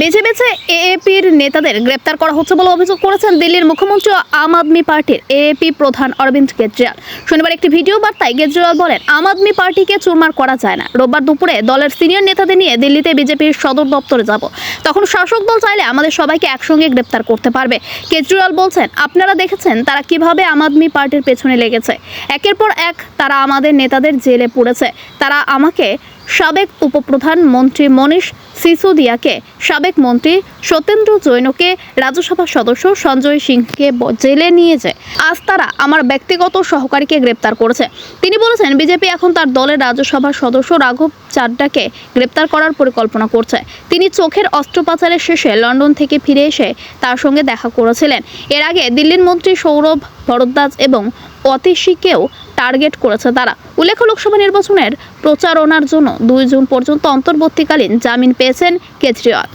বেছে বেছে এএপির নেতাদের গ্রেপ্তার করা হচ্ছে বলে অভিযোগ করেছেন দিল্লির মুখ্যমন্ত্রী আম আদমি পার্টির এএপি প্রধান অরবিন্দ কেজরিওয়াল। শনিবার একটি ভিডিও বার্তায় কেজরিওয়াল বলেন, আম আদমি পার্টিকে চুরমার করা যায় না। রোববার দুপুরে দলের সিনিয়র নেতাদের নিয়ে দিল্লিতে বিজেপির সদর দপ্তরে যাব। তখন শাসক দল চাইলে আমাদের সবাইকে একসঙ্গে গ্রেপ্তার করতে পারবে। কেজরিওয়াল বলছেন, আপনারা দেখেছেন তারা কীভাবে আম আদমি পার্টির পেছনে লেগেছে। একের পর এক তারা আমাদের নেতাদের জেলে পড়েছে। তারা আমাকে সাবেক উপপ্রধান মন্ত্রী মনীষ সিসোদিয়াকে, সাবেক মন্ত্রী সত্যেন্দ্র জৈনকে, রাজ্যসভা সদস্য সঞ্জয় সিংকে জেলে নিয়ে যায়। আজ তারা আমার ব্যক্তিগত সহকারীকে গ্রেপ্তার করেছে। তিনি বলেছেন, বিজেপি এখন তার দলের রাজ্যসভার সদস্য রাঘব চাড্ডাকে গ্রেপ্তার করার পরিকল্পনা করছে। তিনি চোখের অস্ত্রোপচারের শেষে লন্ডন থেকে ফিরে এসে তার সঙ্গে দেখা করেছিলেন। এর আগে দিল্লির মন্ত্রী সৌরভ ভরদ্বাজ এবং অতিশীকেও টার্গেট করেছে তারা। উল্লেখ্য, লোকসভা নির্বাচনের প্রচারণার জন্য দুই জুন পর্যন্ত অন্তর্বর্তীকালীন জামিন পেয়েছেন কেজরিওয়াল।